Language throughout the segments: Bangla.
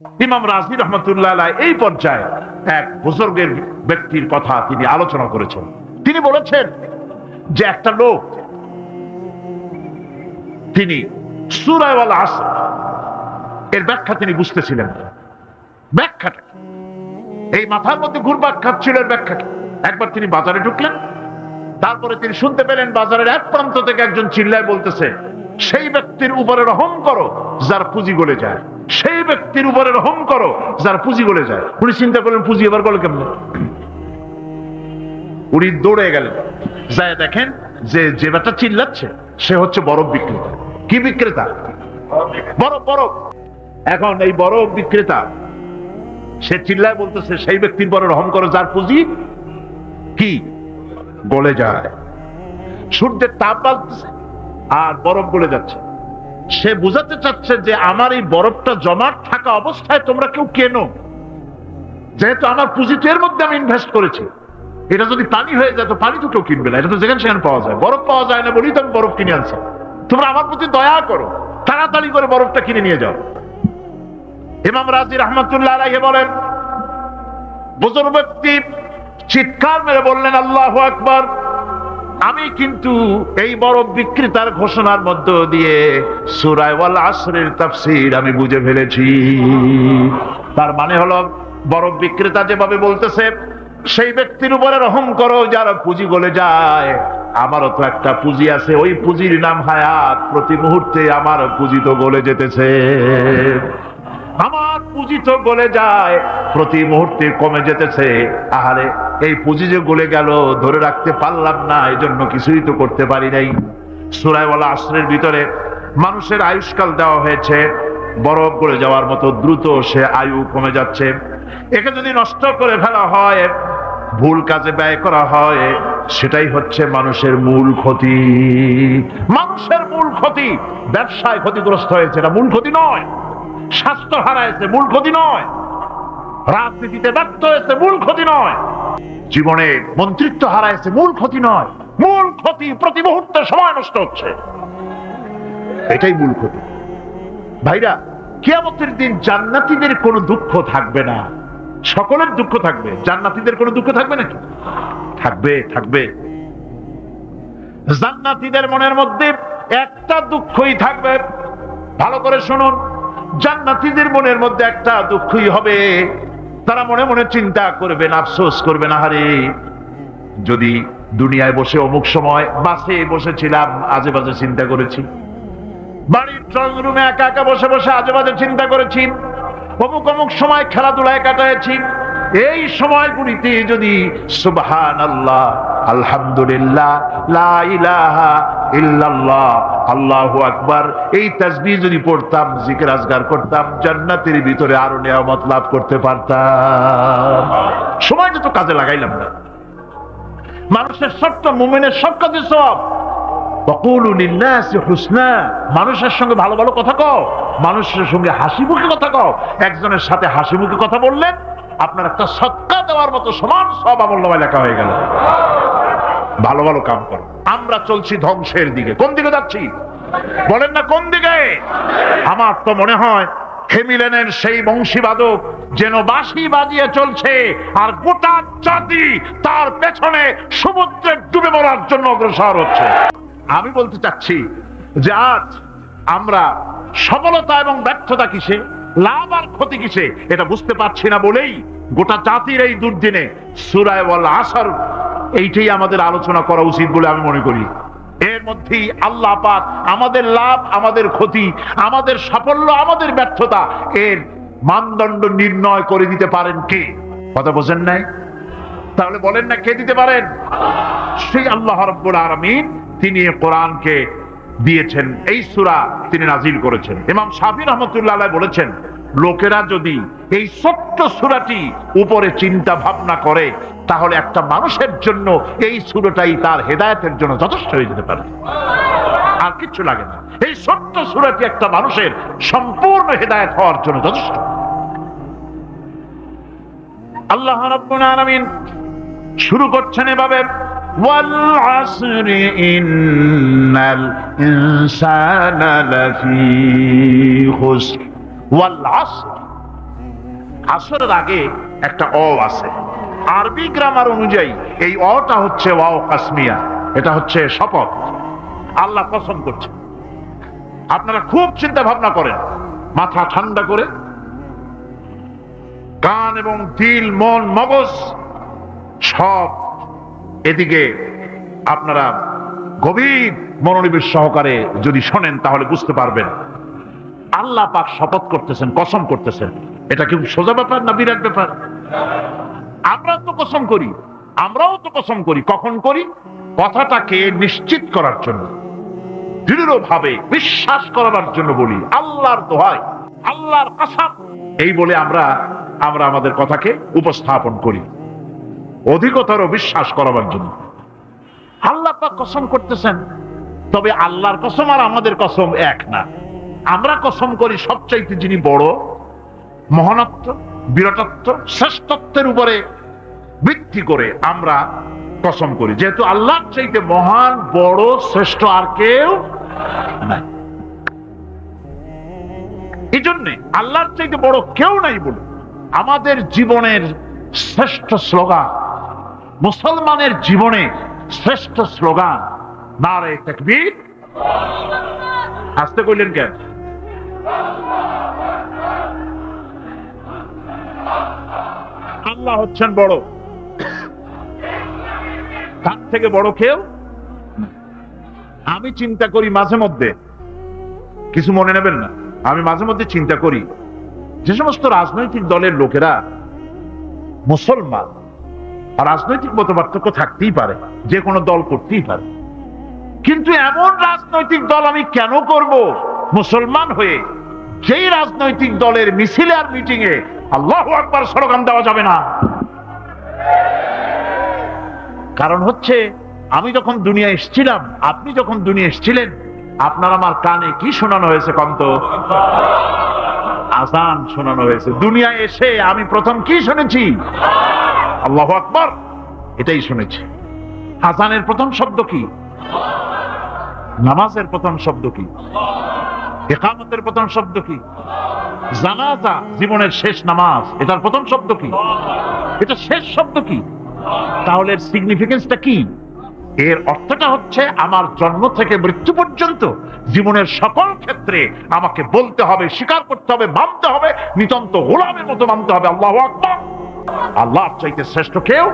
ইমাম রাজি রহমতুল্লাহ এই পর্যায়ে এক বুজুর্গের ব্যক্তির কথা তিনি আলোচনা করেছেন। তিনি বলেছেন যে একটা লোক, তিনি সুরায়ওয়াল আসর, এর ব্যাখ্যা তিনি বুঝতেছিলেন ব্যাখ্যাটা এই মাথার মধ্যে ঘুরপাক খাচ্ছিল এর ব্যাখ্যা কি? একবার তিনি বাজারে ঢুকলেন, তারপরে তিনি শুনতে পেলেন বাজারের এক প্রান্ত থেকে একজন চিল্লায় বলতেছে, সেই ব্যক্তির উপরে রহম করো, যার পুঁজি গলে যায়। সেই ব্যক্তির উপরে রহম করো, যার পুঁজি গলে যায়। উনি চিন্তা করলেন, পুঁজি এবার গলে কেমন? উনি দৌড়ে গেলেন। যায় দেখেন যে যে ব্যাটা চিল্লাচ্ছে, সে হচ্ছে বরফ বিক্রেতা। কি বিক্রেতা? বরফ বরফ। এখন এই বরফ বিক্রেতা, সে চিল্লায় বলতেছে, সেই ব্যক্তির পরে রহম করো, যার পুঁজি কি? গলে যায়। সূর্যের তাপ বাড়তেছে, আর বরফ গলে যাচ্ছে। সে বুঝাতে চাচ্ছে যে আমার এই বরফটা জমাট থাকা অবস্থায় তোমরা কেউ কেনো। যেহেতু আমার পুঁজি তো এর মধ্যে আমি ইনভেস্ট করেছি। এটা যদি পানি হয়ে যায়, তো পানি তো কেউ কিনবে না। এটা তো যেখানে সেখানে পাওয়া যায়। বরফ পাওয়া যায় না বলেই তো আমি বরফ কিনে আনছি। তোমরা আমার প্রতি দয়া করো। তাড়াতাড়ি করে বরফটা কিনে নিয়ে যাও। ইমাম রাজি রহমতুল্লাহ আলাইহি বলেন, বুজুর্গ ব্যক্তি চিৎকার মেরে বললেন, আল্লাহ আকবার। আমি কিন্তু এই বরফ বিক্রেতার ঘোষণার মধ্য দিয়ে সুরায়ওয়াল আসরের তাফসির আমি বুঝে ফেলেছি। তার মানে হলো বরফ বিক্রেতা যেভাবে বলতেছে, সেই ব্যক্তির উপরে রহম করো, যার পুঁজি গলে যায়। আমারও তো একটা পুঁজি আছে, ওই পুঁজির নাম হায়াত। প্রতি মুহূর্তে আমার পুঁজি তো গলে যেতেছে। আমার পুঁজি তো গলে যায়, প্রতি মুহূর্তে কমে যেতেছে। আহারে, এই পুঁজি যে গলে গেল, ধরে রাখতে পারলাম না এই জন্য কিছুই তো করতে পারি নাই। সুরাইওয়ালা আশ্রয়ের ভিতরে মানুষের আয়ুষ্কাল দেওয়া হয়েছে, বরফ গলে যাওয়ার মতো দ্রুত সে আয়ু কমে যাচ্ছে। একে যদি নষ্ট করে ফেলা হয়, ভুল কাজে ব্যয় করা হয়, সেটাই হচ্ছে মানুষের মূল ক্ষতি। মানুষের মূল ক্ষতি ব্যবসায় ক্ষতিগ্রস্ত হয়েছে, এটা মূল ক্ষতি নয়। স্বাস্থ্য হারাইছে, মূল ক্ষতি নয়। রাজনীতিতে ব্যর্থ হয়েছে, মূল ক্ষতি নয়। জীবনে মন্ত্রিত্ব হারাইছে, মূল ক্ষতি নয়। মূল ক্ষতি প্রতি মুহূর্তে সময় নষ্ট হচ্ছে। এটাই মূল ক্ষতি। ভাইরা, কিয়ামতের দিন জান্নাতীদের কোনো দুঃখ থাকবে না। সকলের দুঃখ থাকবে। জান্নাতীদের কোনো দুঃখ থাকবে নাকি? থাকবে থাকবে। জান্নাতীদের মনের মধ্যে একটা দুঃখই থাকবে। ভালো করে শুনুন। জান্নাতীদের মনের মধ্যে একটা দুঃখই হবে। তারা মনে মনে চিন্তা করবেন, আফসোস করবেন, আহারে, যদি দুনিয়ায় বসে অমুক সময় বাসে বসেছিলাম আজে বাজে চিন্তা করেছি। বাড়ির ড্রয়িং রুমে একা একা বসে বসে আজে বাজে চিন্তা করেছি। অমুক অমুক সময় খেলাধুলায় কাটাইছি এই সময়গুলিতে যদি সুবহান আল্লাহ আলহামদুলিল্লাহ লাইলাহা ইল্লাল্লাহ, আল্লাহু আকবার, এই তাসবি যদি পড়তাম, জিকের আজগার করতাম, জান্নাতের ভিতরে আরও নিয়ামত লাভ করতে পারতাম। সময় যত কাজে লাগাইলাম না। মানুষের সবটা মুমিনের সব কাজে সব। মানুষের সঙ্গে ভালো ভালো কথা কও। মানুষের সঙ্গে হাসি মুখে কথা কও। একজনের সাথে হাসি মুখে কথা বললেন আপনার একটা সৎকা দেওয়ার মতো সমান সব আমল্যবায় লেখা হয়ে গেল। ভালো ভালো কাম করো। আমরা চলছি ধ্বংসের দিকে। কোন দিকে যাচ্ছি? বলেন না কোন দিকে? আমার তো মনে হয় হেমিলেনের সেই বংশীবাদক যেন বাঁশি বাজিয়ে চলছে আর গোটা জাতি তার পেছনে সমুদ্রে ডুবে মরার জন্য অগ্রসর হচ্ছে। আমি বলতে চাচ্ছি যে আজ আমরা সফলতা এবং ব্যর্থতা কিসে? লাভ আর ক্ষতি কিসে? এটা বুঝতে পারছি না বলেই গোটা জাতির এই দুর্দিনে সুরায় আসর, এইটাই আমাদের আলোচনা করা উচিত বলে আমি মনে করি। এর মধ্যেই আল্লাহ পাক আমাদের লাভ, আমাদের ক্ষতি, আমাদের সাফল্য, আমাদের ব্যর্থতা এর মানদণ্ড নির্ণয় করে দিতে পারেন কে? কথা বোঝেন নাই? তাহলে বলেন না কে দিতে পারেন? সেই আল্লাহ রব্বুল আলামিন, তিনি কোরআনকে দিয়েছেন। এই সূরা তিনি নাজিল করেছেন। ইমাম শাফি রহমতুল্লাহ বলেছেন, লোকেরা যদি এই ছোট্ট সূরাটি উপরে চিন্তা ভাবনা করে, তাহলে একটা মানুষের জন্য এই সূরাটাই তার হেদায়েতের জন্য যথেষ্ট হয়ে যেতে পারে। আর কিছু লাগে না। এই ছোট্ট সূরাটি একটা মানুষের সম্পূর্ণ হেদায়েত হওয়ার জন্য যথেষ্ট। আল্লাহ রাব্বুল আলামিন শুরু করছেন এভাবে والعصر إن الإنسان لفي خسر والعصر আসরের আগে একটা অ আছে আরবি গ্রামার অনুযায়ী এই অটা হচ্ছে ওয়াও কাসমিয়া এটা হচ্ছে শপথ আল্লাহ কসম করছে আপনারা খুব চিন্তা ভাবনা করেন মাথা ঠান্ডা করে কান এবং দিল মন মগজ সব এদিকে আপনারা গভীর মনোনিবেশ সহকারে যদি শোনেন, তাহলে বুঝতে পারবেন। আল্লাহ পাক শপথ করতেছেন, কসম করতেছেন। এটা কি সোজা ব্যাপার না বিরাট ব্যাপার? আমরা তো কসম করি, আমরাও তো কসম করি। কখন করি? কথাটাকে নিশ্চিত করার জন্য, দৃঢ়ভাবে বিশ্বাস করার জন্য বলি, আল্লাহর দোহাই আল্লাহর কসম। এই বলে আমরা আমরা আমাদের কথাকে উপস্থাপন করি। অধিকতর বিশ্বাস করাবার জন্য। আল্লাহ পাক কসম করতেছেন, তবে আল্লাহর কসম আর আমাদের কসম এক না। আমরা কসম করি সবচাইতে যিনি বড়, মহানত্ব বিরাটত্ব শ্রেষ্ঠত্বের উপরে ভিত্তি করে আমরা কসম করি। যেহেতু আল্লাহর চাইতে মহান, বড়, শ্রেষ্ঠ আর কেউ নাই। এই জন্যে আল্লাহর চাইতে বড় কেউ নাই বলে আমাদের জীবনের শ্রেষ্ঠ স্লোগান মুসলমানের জীবনে শ্রেষ্ঠ স্লোগান, নারে তাকবীর। আসতে কইলেন কেন? আল্লাহ হচ্ছেন বড়। তার থেকে বড় কেউ? আমি চিন্তা করি মাঝে মধ্যে। কিছু মনে নেবেন না। আমি মাঝে মধ্যে চিন্তা করি। যে সমস্ত রাজনৈতিক দলের লোকেরা মুসলমান রাজনৈতিক মত পার্থক্য থাকতেই পারে, যে কোনো দল করতেই পারে। কিন্তু এমন রাজনৈতিক দল আমি কেন করব? মুসলমান হয়ে যেই রাজনৈতিক দলের মিছিলে আর মিটিং এ আল্লাহ আকবার স্লোগান দেওয়া যাবে না। কারণ হচ্ছে, আমি যখন দুনিয়া এসেছিলাম, আপনি যখন দুনিয়া এসেছিলেন, আপনার আমার কানে কি শোনানো হয়েছে কন্ত আজান শোনানো হয়েছে। দুনিয়া এসে আমি প্রথম কি শুনেছি? আল্লাহ আকবর, এটাই শুনেছি। আজানের প্রথম শব্দ কি? নামাজের প্রথম শব্দ কি? একামতের প্রথম শব্দ কি? জানাজা, জীবনের শেষ নামাজ, এটার প্রথম শব্দ কি? এটা শেষ শব্দ কি? তাহলে সিগনিফিকেন্সটা কি? এর অর্থটা হচ্ছে, আমার জন্ম থেকে মৃত্যু পর্যন্ত জীবনের সকল ক্ষেত্রে আমাকে বলতে হবে, স্বীকার করতে হবে, মানতে হবে, নিতন্ত গোলামের মতো মানতে হবে, আল্লাহ আকবার। আল্লাহ চাইতে শ্রেষ্ঠ কেউ?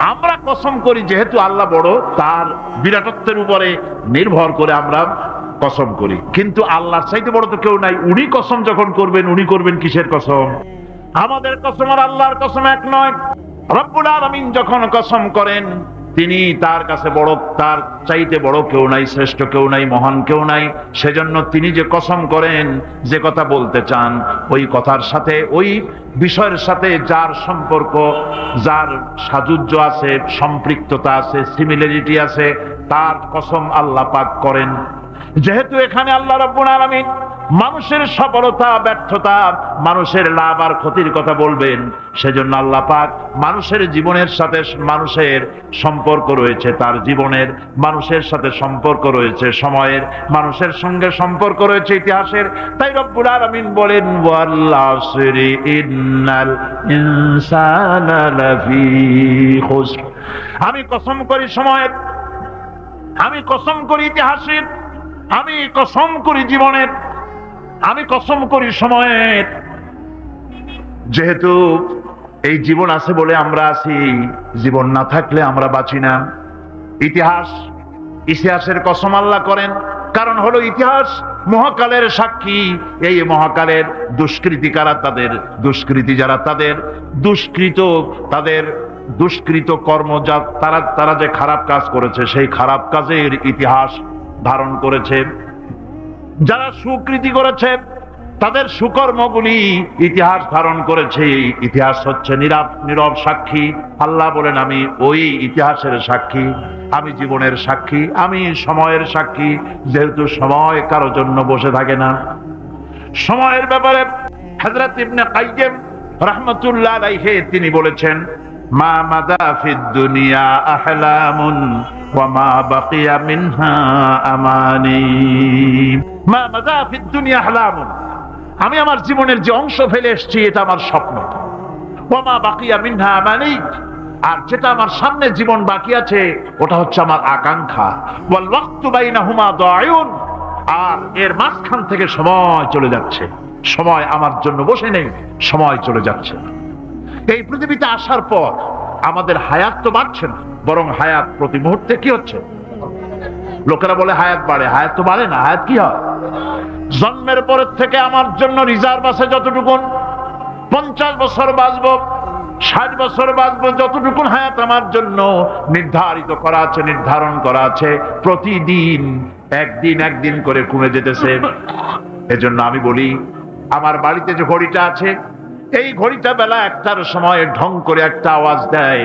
আমরা কসম করি, যেহেতু আল্লাহ বড়, তার বিরাটত্বের উপরে নির্ভর করে আমরা কসম করি। কিন্তু আল্লাহ চাইতে বড় তো কেউ নাই। উনি কসম যখন করবেন, উনি করবেন কিসের কসম? আমাদের কসম আর আল্লাহর কসম এক নয়। রব্বুল আলামিন যখন কসম করেন তিনি তার কাছে বড়, তার চাইতে বড় কেউ নাই, শ্রেষ্ঠ কেউ নাই, মহান কেউ নাই। সেজন্য তিনি যে কসম করেন, যে কথা বলতে চান, ওই কথার সাথে, ওই বিষয়ের সাথে যার সম্পর্ক, যার সাজুজ্য আছে, সম্পৃক্ততা আছে সিমিলারিটি আছে, তার কসম আল্লাহ পাক করেন। যেহেতু এখানে আল্লাহ রাব্বুল আলামিন মানুষের সফলতা, ব্যর্থতা, মানুষের লাভ আর ক্ষতির কথা বলবেন। সেজন্য আল্লাহ পাক মানুষের জীবনের সাথে মানুষের সম্পর্ক রয়েছে, তার জীবনের মানুষের সাথে সম্পর্ক রয়েছে, সময়ের মানুষের সঙ্গে সম্পর্ক রয়েছে, ইতিহাসের। তাই রব্বুল আলামিন বলেন আমি কসম করি সময়ের, আমি কসম করি ইতিহাসের, আমি কসম করি জীবনের। আমি কসম করি সময়ের যেহেতু এই জীবন আছে বলে আমরা আছি, জীবন না থাকলে আমরা বাঁচি না। ইতিহাস, ইতিহাসের কসম আল্লাহ করেন, কারণ হলো ইতিহাস মহাকালের সাক্ষী। এই মহাকালের দুষ্কৃতিকারা তাদের? দুষ্কৃতি যারা তাদের, দুষ্কৃত তাদের, দুষ্কৃত কর্ম যা তারা তারা যে খারাপ কাজ করেছে, সেই খারাপ কাজের ইতিহাস ধারণ করেছে। যারা সুকৃতি করেছে, তাদের সুকর্মগুলি ইতিহাস ধারণ করেছে। ইতিহাস হচ্ছে নীরব নীরব সাক্ষী। আল্লাহ বলেন, আমি ওই ইতিহাসের সাক্ষী, আমি জীবনের সাক্ষী, আমি সময়ের সাক্ষী। যেহেতু সময় কারও জন্য বসে থাকে না। সময়ের ব্যাপারে হযরত ইবনে কাইয়্যিম রাহমাতুল্লাহ আলাইহি তিনি বলেছেন, মা মাদা ফিদ দুনিয়া আহলামুন, ওয়া মা বাকিয়া মিনহা আমানি আমি আমার জীবনের যে অংশ ফেলে এসেছি, এটা আমার স্বপ্ন। ওমা বাকিয়া মিনহা মানিক আর যেটা আমার সামনে জীবন বাকি আছে, ওটা হচ্ছে আমার আকাঙ্ক্ষা। ওয়াল ওয়াক্তু বাইনাহুমা দায়ুন। আর এর মাঝখান থেকে সময় চলে যাচ্ছে। সময় আমার জন্য বসে নেই, সময় চলে যাচ্ছে। এই পৃথিবীতে আসার পর আমাদের হায়াত তো বাড়ছে না, বরং হায়াত প্রতি মুহূর্তে কি হচ্ছে? লোকেরা বলে হায়াত বাড়ে, হায়াত তো বাড়ে না, হায়াত কি হয়? জন্মের পরের থেকে আমার জন্য রিজার্ভ আছে যতটুকুন, পঞ্চাশ বছর বাঁচব, ষাট বছর বাঁচবো, যতটুকুন হায়াত আমার জন্য নির্ধারিত করা আছে, নির্ধারণ করা আছে, প্রতিদিন, একদিন একদিন করে কমে যেতেছে। এজন্য আমি বলি, আমার বাড়িতে যে ঘড়িটা আছে, এই ঘড়িটা বেলা একটার সময় ঢং করে একটা আওয়াজ দেয়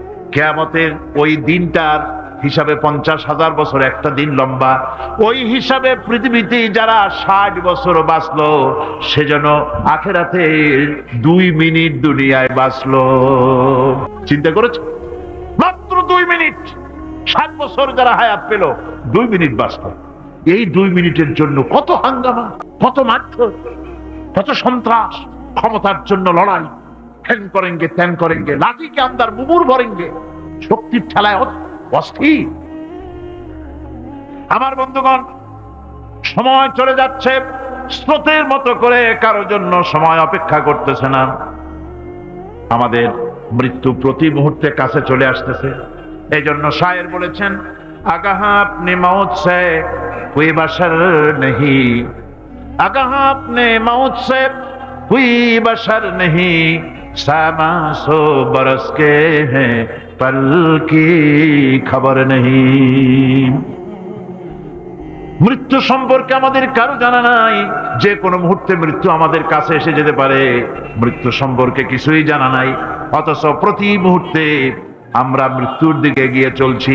কেয়ামতের ওই দিনটার হিসাবে পঞ্চাশ হাজার বছর, একটা দিন লম্বা। ওই হিসাবে পৃথিবীতে যারা ষাট বছর বাঁচলো সেজন্য আখেরাতে দুই মিনিট দুনিয়ায় বাঁচলো। চিন্তা করেছ? মাত্র দুই মিনিট। ষাট বছর যারা হায়াত পেল, দুই মিনিট বাঁচলো। এই দুই মিনিটের জন্য কত হাঙ্গামা, কত মারধর, কত সন্ত্রাস, ক্ষমতার জন্য লড়াই। ত্যান লাঠিকে শক্তির ঠেলায় অস্থির। আমার বন্ধুগণ, সময় চলে যাচ্ছে, স্রোতের মতো করে কারও জন্য সময় অপেক্ষা করতেছে না। আমাদের মৃত্যু প্রতি মুহূর্তে কাছে চলে আসতেছে। এই জন্য সায়ের বলেছেন, আগাহা আপনি মাউত সে নেহি। আগাহা আপনি বাসার নেহি। सामा सो बरस के हैं पल की खबर नहीं মৃত্যু সম্পর্কে আমাদের কারো জানা নাই যে কোনো মুহূর্তে মৃত্যু আমাদের কাছে এসে যেতে পারে মৃত্যু সম্পর্কে কিছুই জানা নাই অথচ প্রতি মুহূর্তে আমরা মৃত্যুর দিকে গিয়ে চলছি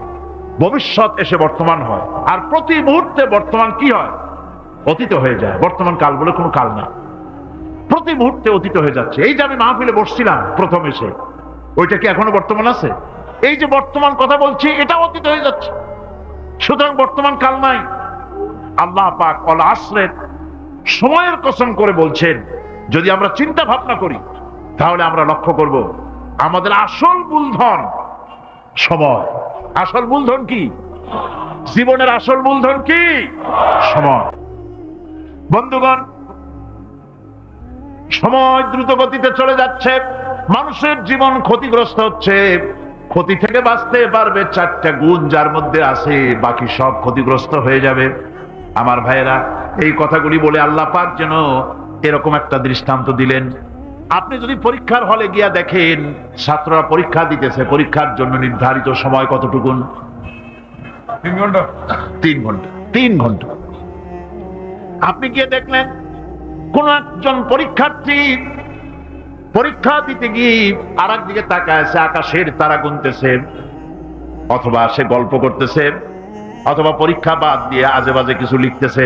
ভবিষ্যৎ এসে বর্তমান হয়। আর প্রতি মুহূর্তে বর্তমান কি হয়? অতীত হয়ে যায়। বর্তমান কাল বলে কোনো কাল না প্রতি মুহূর্তে অতীত হয়ে যাচ্ছে। এই যে আমি মাহফিলে বসছিলাম প্রথম এসে, ওইটা কি এখনও বর্তমান আছে? এই যে বর্তমান কথা বলছি, এটা অতীত হয়ে যাচ্ছে। সুতরাং বর্তমান কাল নাই। আল্লাহ পাক অল আসরের সময়ের কসম করে বলছেন, যদি আমরা চিন্তা ভাবনা করি, তাহলে আমরা লক্ষ্য করব আমাদের আসল মূলধন সময়। আসল মূলধন কি? জীবনের আসল মূলধন কি? সময়। বন্ধুগণ, সময় দ্রুত গতিতে চলে যাচ্ছে, মানুষের জীবন ক্ষতিগ্রস্ত হচ্ছে, ক্ষতি থেকে বাঁচতে পারবে চারটা গুণ যার মধ্যে আছে, বাকি সব ক্ষতিগ্রস্ত হয়ে যাবে। আমার ভাইয়েরা, এই কথাগুলি বলে আল্লাহ পাক যেন এরকম একটা দৃষ্টান্ত দিলেন। আপনি যদি পরীক্ষার হলে গিয়া দেখেন ছাত্ররা পরীক্ষা দিতেছে পরীক্ষার জন্য নির্ধারিত সময় কতটুকুন? তিন ঘণ্টা। তিন ঘণ্টা তিন ঘণ্টা। আপনি গিয়ে দেখলেন কোন একজন পরীক্ষার্থী পরীক্ষা দিতে গিয়ে আর দিকে তাকায় আছে আকাশের তারা গুনতেছে অথবা সে গল্প করতেছে অথবা পরীক্ষা বাদ দিয়ে আজে বাজে কিছু লিখতেছে।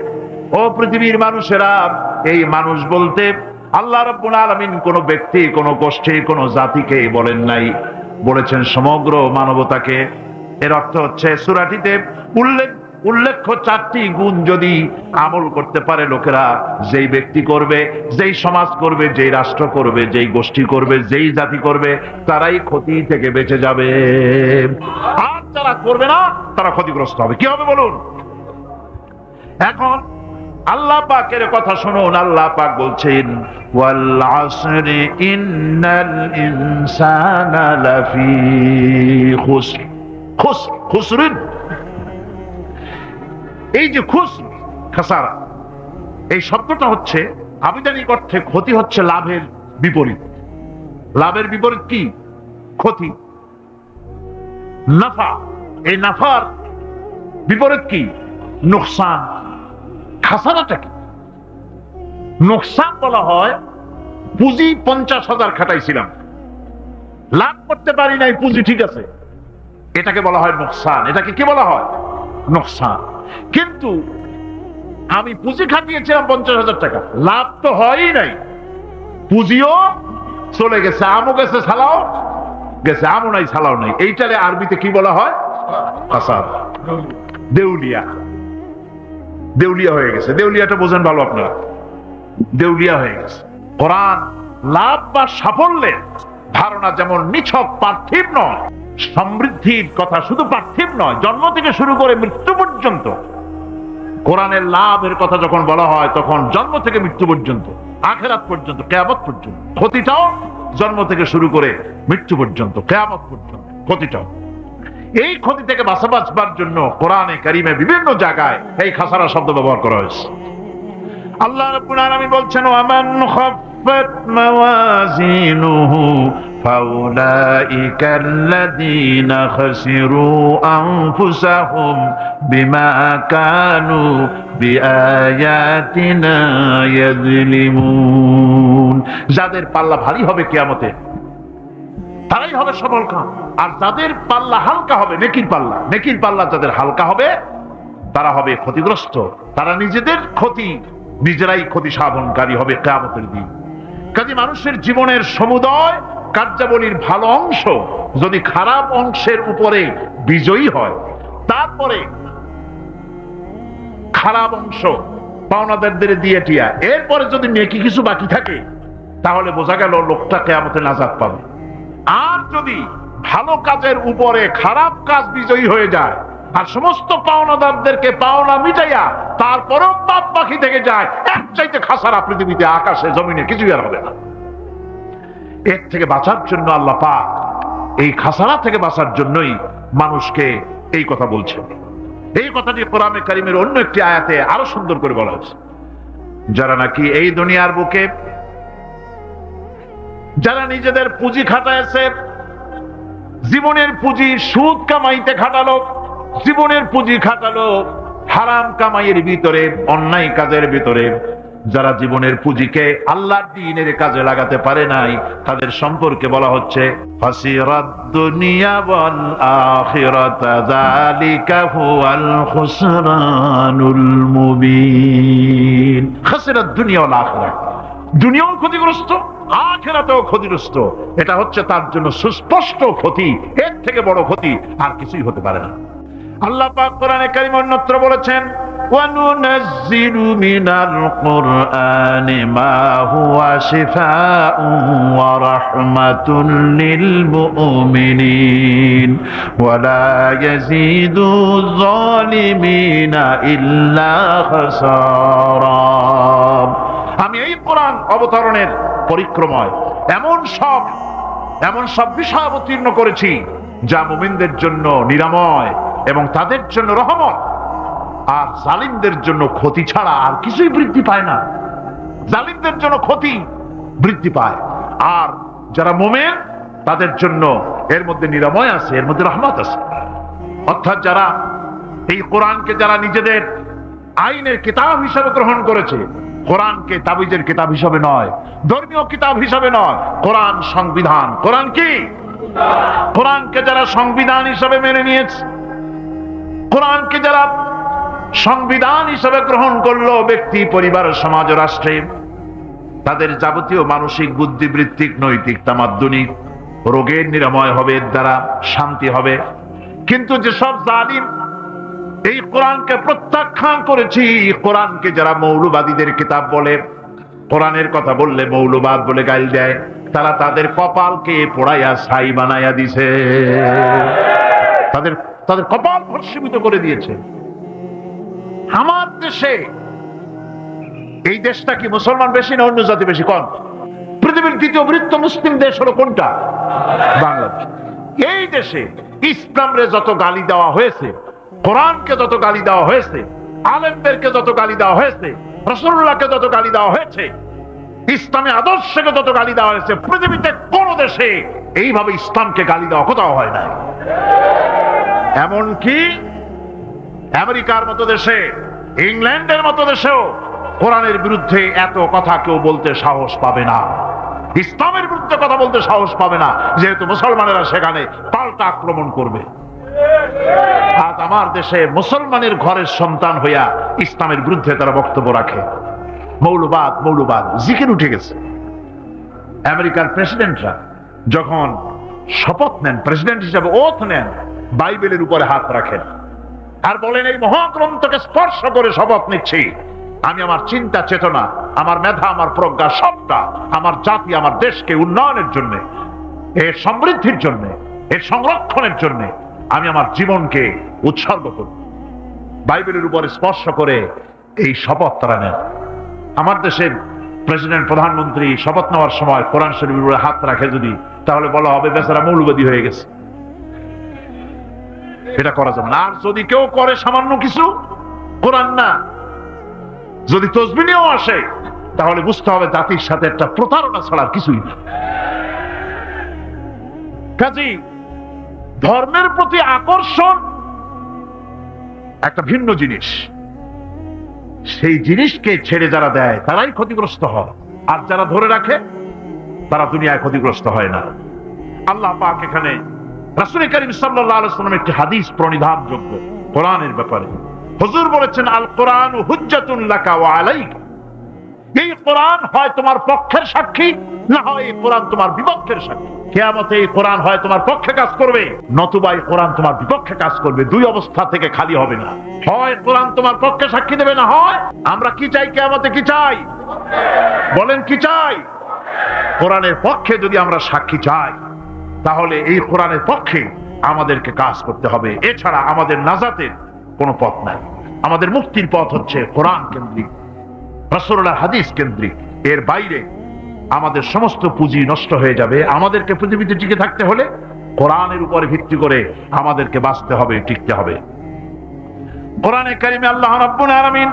ও পৃথিবীর মানুষেরা, এই মানুষ বলতে আল্লাহ রব্বুল আলামিন কোন ব্যক্তি, কোন গোষ্ঠী, কোন জাতিকে বলেন নাই। বলেছেন সমগ্র মানবতাকে। এর অর্থ হচ্ছে, সুরাটিতে উল্লেখ, উল্লেখ্য চারটি গুণ যদি আমল করতে পারে লোকেরা, যেই ব্যক্তি করবে, যেই সমাজ করবে, যেই রাষ্ট্র করবে, যেই গোষ্ঠী করবে, যেই জাতি করবে, তারাই ক্ষতি থেকে বেঁচে যাবে। আর যারা করবে না, তারা ক্ষতিগ্রস্ত হবে। কি হবে বলুন? এখন আল্লাহ পাকের কথা শুনুন, আল্লাহ পাক বলছেন এই যে খুস খাসারা, এই শব্দটা হচ্ছে আবিধানিক অর্থে ক্ষতি হচ্ছে লাভের বিপরীত। লাভের বিপরীত কি? ক্ষতি। নাফা, এই নাফার বিপরীত কি? নোকসান। খাসারাটা কি? নোকসান বলা হয়, পুঁজি পঞ্চাশ হাজার খাটাইছিলাম। লাভ করতে পারি নাই, পুঁজি ঠিক আছে। এটাকে বলা হয় নোকসান। এটাকে কি বলা হয়? নোকসান। কিন্তু আমি পুঁজি খাটিয়েছিলাম পঞ্চাশ হাজার টাকা। লাভ তো হয়ই নাই। পুঁজিও চলে গেছে, আমও গেছে, ছালাও গেছে, আমও নাই, ছালাও নাই। এইটারে আরবিতে কি বলা হয়? দেউলিয়া। দেউলিয়া হয়ে গেছে। দেউলিয়াটা বোঝেন ভালো আপনারা। দেউলিয়া হয়ে গেছে। কোরআন লাভ বা সাফল্যের ধারণা যেমন নিছক পার্থিব নয়, সমৃদ্ধির কথা শুধু পার্থিব নয়, জন্ম থেকে শুরু করে মৃত্যু পর্যন্ত। কোরআনের লাভের কথা যখন বলা হয়, তখন জন্ম থেকে মৃত্যু পর্যন্ত, আখেরাত পর্যন্ত, কেয়ামত পর্যন্ত, ক্ষতিটাও জন্ম থেকে শুরু করে মৃত্যু পর্যন্ত, কেয়ামত পর্যন্ত, ক্ষতিটাও। এই ক্ষতি থেকে বাঁচা বাঁচবার জন্য কোরআনে কারিমে বিভিন্ন জায়গায় এই খাসারা শব্দ ব্যবহার করা হয়েছে। আল্লাহ রাব্বুল আলামিন বলছেন ইয়াযলিমুন। যাদের পাল্লা ভারী হবে কিয়ামতে তারাই হবে সফল কাম। আর যাদের পাল্লা হালকা হবে, নেকির পাল্লা। নেকির পাল্লা যাদের হালকা হবে, তারা হবে ক্ষতিগ্রস্ত। তারা নিজেদের ক্ষতি, নিজেরাই ক্ষতি সাধনকারী হবে কেয়ামতের দিন। কাজে মানুষের জীবনের সমুদয় কার্যাবলীর ভালো অংশ যদি খারাপ অংশের উপরে বিজয়ী হয়, তারপরে খারাপ অংশ পাওনাদারদের দিয়ে টিয়া। এরপরে যদি নেকি কিছু বাকি থাকে, তাহলে বোঝা গেল লোকটা কেয়ামতে নাজাদ পাবে। আর যদি ভালো কাজের উপরে খারাপ কাজ বিজয়ী হয়ে যায়, আর সমস্ত পাওনাদারদেরকে পাওনা মিটাইয়া তারপরেও পাপ বাকি থেকে যায় এক চাইতে খাসারা পৃথিবীতে আকাশে, জমিনে কিছুই আর হবে না। এর থেকে বাঁচার জন্য আল্লাহ পাক এই খাসারা থেকে বাঁচার জন্যই মানুষকে এই কথা বলছেন। এই কথাটি কোরআনে কারিমের অন্য একটি আয়াতে আরও সুন্দর করে বলা হয়েছে। যারা নাকি এই দুনিয়ার বুকে যারা নিজেদের পুঁজি খাটাইছে, জীবনের পুঁজি সুদ কামাইতে খাটালো, জীবনের পুঁজি খাটালো, হারাম কামাইয়ের ভিতরে, অন্যায় কাজের ভিতরে। যারা জীবনের পুঁজিকে আল্লাহর দিনের কাজে লাগাতে পারে নাই, তাদের সম্পর্কে বলা হচ্ছে দুনিয়াও ক্ষতিগ্রস্ত আখেরাতেও ক্ষতিগ্রস্ত। এটা হচ্ছে তার জন্য সুস্পষ্ট ক্ষতি, এর থেকে বড় ক্ষতি আর কিছুই হতে পারে না। আল্লাহ পাক কোরআনে কারিম অন্যত্র বলেছেন وننزل من القرآن ما هو شفاء ورحمة للمؤمنين ولا আমি এই কোরআন অবতরণের পরিক্রমায় এমন সব এমন সব বিষয় অবতীর্ণ করেছি যা মুমিনদের জন্য নিরাময় এবং তাদের জন্য রহমত। আর জালিমদের জন্য ক্ষতি ছাড়া আর কিছুই বৃদ্ধি পায় না। জালিমদের জন্য ক্ষতি বৃদ্ধি পায়। আর যারা মোমেন, তাদের জন্য এর মধ্যে নিরাময় আছে, এর মধ্যে রহমত আছে। অর্থাৎ যারা এই কোরআনকে যারা নিজেদের আইনের কিতাব হিসাবে গ্রহণ করেছে কোরআনকে তাবিজের কিতাব হিসাবে নয়, ধর্মীয় কিতাব হিসাবে নয়, কোরআন সংবিধান। কোরআন কি? কোরআনকে যারা সংবিধান হিসাবে মেনে নিয়েছে, কোরআনকে যারা সংবিধান হিসাবে গ্রহণ করল ব্যক্তি, পরিবার, সমাজ, রাষ্ট্রে, তাদের যাবতীয় মানসিক বুদ্ধিবৃত্তিক নৈতিক, তামাদ্দনিক রোগের নিরাময় হবে, এর দ্বারা শান্তি হবে। কিন্তু যেসব জালিম এই কোরআনকে প্রত্যাখ্যান করেছি। কোরআনকে যারা মৌলবাদীদের কিতাব বলে, কোরআনের কথা বললে মৌলবাদ বলে গাইল দেয়, তারা তাদের কপালকে পোড়াইয়া ছাই বানাইয়া দিছে। তাদের তাদের কপাল ভস্মীভূত করে দিয়েছে। আমার দেশে, এই দেশটা কি মুসলমান বেশি না অন্য জাতি বেশি? কম পৃথিবীর দ্বিতীয় বৃত্ত মুসলিম দেশ হলো কোনটা? বাংলাদেশ। এই দেশে ইসলামরে যত গালি দেওয়া হয়েছে কোরআনকে যত গালি দেওয়া হয়েছে, আলেমদেরকে যত গালি দেওয়া হয়েছে রসুল্লাহকে যত গালি দেওয়া হয়েছে, ইসলামী আদর্শকে যত গালি দেওয়া হয়েছে, পৃথিবীতে কোন দেশে এইভাবে ইসলামকে গালি দেওয়া কোথাও হয় না এমনকি আমেরিকার মতো দেশে, ইংল্যান্ডের মতো দেশেও কোরআনের বিরুদ্ধে এত কথা কেউ বলতে সাহস পাবে না। ইসলামের বিরুদ্ধে কথা বলতে সাহস পাবে না, যেহেতু মুসলমানেরা সেখানে পাল্টা আক্রমণ করবে। আজ আমার দেশে মুসলমানের ঘরের সন্তান হইয়া ইসলামের বিরুদ্ধে তারা বক্তব্য রাখে। মৌলবাদ মৌলবাদ, জিকির উঠে গেছে। আমেরিকার প্রেসিডেন্টরা যখন শপথ নেন, প্রেসিডেন্ট হিসাবে ওথ নেন, বাইবেলের উপরে হাত রাখেন। আর বলেন, এই মহাগ্রন্থকে স্পর্শ করে শপথ নিচ্ছি। আমি আমার চিন্তা, চেতনা, আমার মেধা, আমার প্রজ্ঞা সবটা আমার জাতি, আমার দেশকে উন্নয়নের জন্য, এর সমৃদ্ধির জন্য, এর সংরক্ষণের জন্য আমি আমার জীবনকে উৎসর্গ করি বাইবেলের উপরে স্পর্শ করে এই শপথ তারা নেন। আমার দেশের প্রেসিডেন্ট, প্রধানমন্ত্রী শপথ নেওয়ার সময় কোরআন শরীফের উপরে হাত রাখে যদি, তাহলে বলা হবে বেচারা মৌলবাদী হয়ে গেছে। এটা করা যাবে না। আর যদি কেউ করে সামান্য কিছু, কোরআন না। যদি তসবিনিও আসে, তাহলে বুঝতে হবে জাতির সাথে একটা প্রতারণা ছাড়া কিছুই না। কাজী ধর্মের প্রতি আকর্ষণ একটা ভিন্ন জিনিস। সেই জিনিসকে ছেড়ে যারা দেয়, তারাই ক্ষতিগ্রস্ত হয়। আর যারা ধরে রাখে, তারা দুনিয়ায় ক্ষতিগ্রস্ত হয় না। আল্লাহ পাক এখানে রাসুল করিম সাল্লাম একটি হাদিস প্রণিধান যোগ্য কোরআনের ব্যাপারে। হুজুর বলেছেন, আল কোরআন হুজ্জাতুল্লাকা ওয়া আলাইকা। এই কোরআন হয় তোমার পক্ষের সাক্ষী, না হয় এই কোরআন তোমার বিপক্ষের সাক্ষী। কেয়ামতে এই কোরআন হয় তোমার পক্ষে কাজ করবে, নতুবা এই কোরআন তোমার বিপক্ষে কাজ করবে, দুই অবস্থা থেকে খালি হবে না। হয় কোরআন তোমার পক্ষে সাক্ষী দেবে, না হয় আমরা কি চাই, কেয়ামতে কি চাই? বলেন কি চাই? কোরআনের পক্ষে যদি আমরা সাক্ষী চাই, তাহলে এই কোরআনের পক্ষে আমাদেরকে কাজ করতে হবে। এছাড়া আমাদের নাজাতের কোনো পথ নাই। আমাদের মুক্তির পথ হচ্ছে কোরআন কেন্দ্রিক। রসুল্লাহ হাদিস কেন্দ্রিক। এর বাইরে আমাদের সমস্ত পুঁজি নষ্ট হয়ে যাবে। আমাদেরকে পৃথিবীতে টিকে থাকতে হলে কোরআনের উপরে ভিত্তি করে আমাদেরকে বাঁচতে হবে, টিকতে হবে। কোরআনে কারিমে আল্লাহ রাব্বুল আলামিন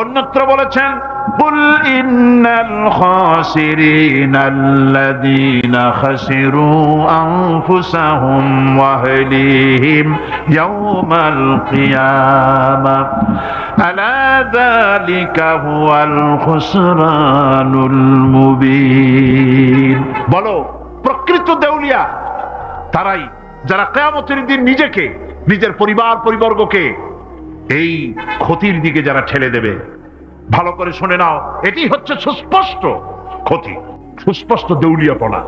অন্যত্র বলেছেন قل إن الخاسرين الذين خسروا أنفسهم وأهليهم يوم القيامة ألا ذلك هو الخسران المبين বলো প্রকৃত দেউলিয়া তারাই যারা কেয়ামতের দিন নিজেকে নিজের পরিবার পরিবর্গকে এই ক্ষতির দিকে যারা ঠেলে দেবে ভালো করে শুনে নাও। এটি হচ্ছে সুস্পষ্ট ক্ষতি সুস্পষ্ট দেউলিয়াপনা।